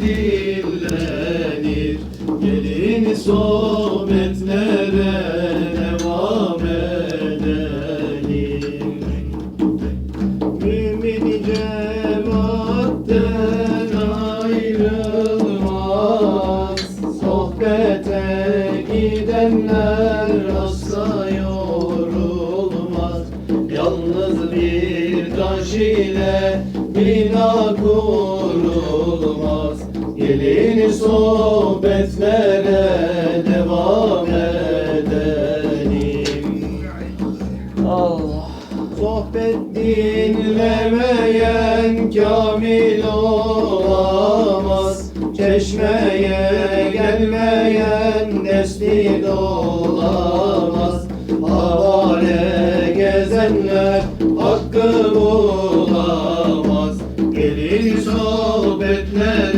dinlenir Gelin sohbetlere devam edelim. Mümin cemaatten ayrılmaz Sohbete gidenler asla yorulmaz. Yalnız bir taş ile bina kurulmaz Gelin sohbetlere devam edelim. Allah Sohbet dinlemeyen kamil olamaz. Çeşmeye gelmeyen nesli olamaz. Havale gezenler hakkı bulamaz. Gelin sohbetlere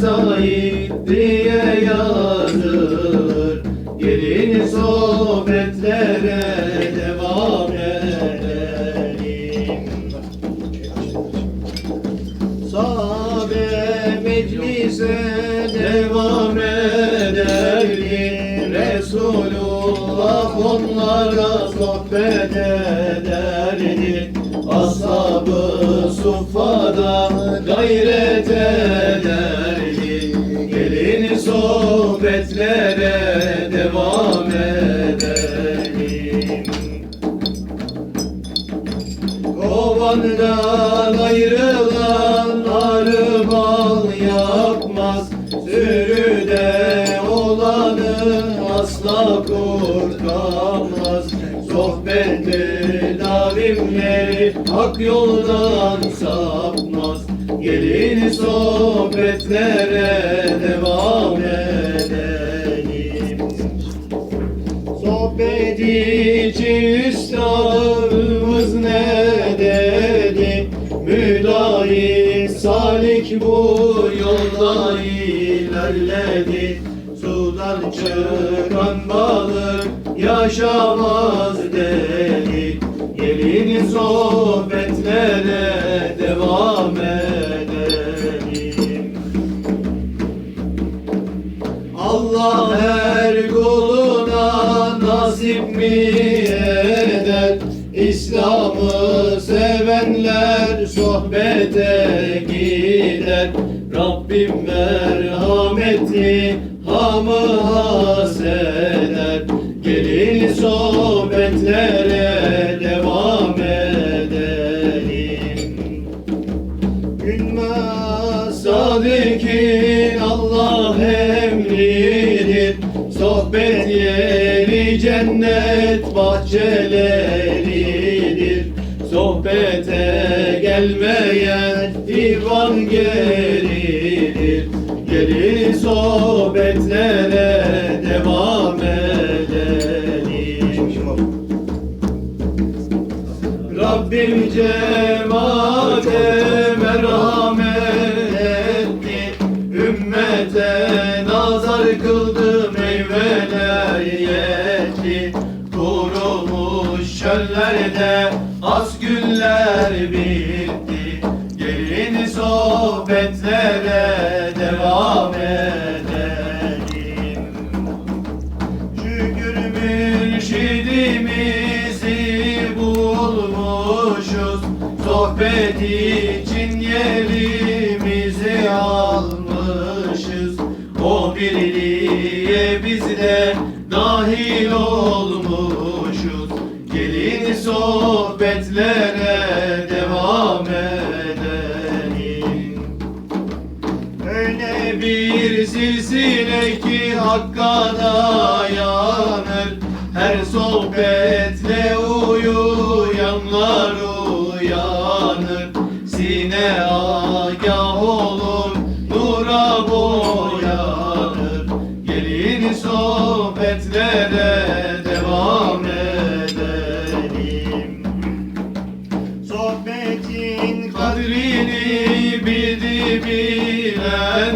Sahip diye yazılır. Sohbetlere devam edelim. Sahabe meclise devam ederdi Resulullah onlara sohbet ederdi. Ashab-ı suffada gayret Kovandan ayrılan arı bal yapmaz Sürüde olanı asla kurtarmaz. Sohbetli davimleri hak yoldan sapmaz. Gelin sohbetlere devam edelim. Sohbet için üstadımız salik bu yolda ilerledi. Sudan çıkan balık yaşamaz dedi. Gelin sohbetlere devam edelim. Allah her kuluna nasip mi eder? İslam'ı sevenler sohbete gider. Rabbim merhametli hamı haseder. Gelin sohbetlere devam edelim. Gülmez sadikin Allah emridir Sohbet yeri cennet bahçeleridir Sohbete gelmeyen divan geridir. Gelin sohbetlere devam edelim. Rabbim cemaate merhamet etti. Ümmete nazar kıldı meyveler yetti. Kurumuş çöllerde az güller bitti Gelin sohbetlere devam edelim. Şükür mürşidimizi bulmuşuz Sohbet için yerimizi almışız. O birliğe biz de dahil olmuşuz bir silsile ki hakka dayanır Her sohbetle uyuyanlar uyanır. Sine agah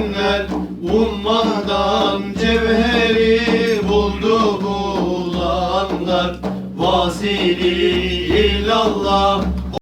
bilenler Ummandan cevheri buldu bulanlar. Vasili illallah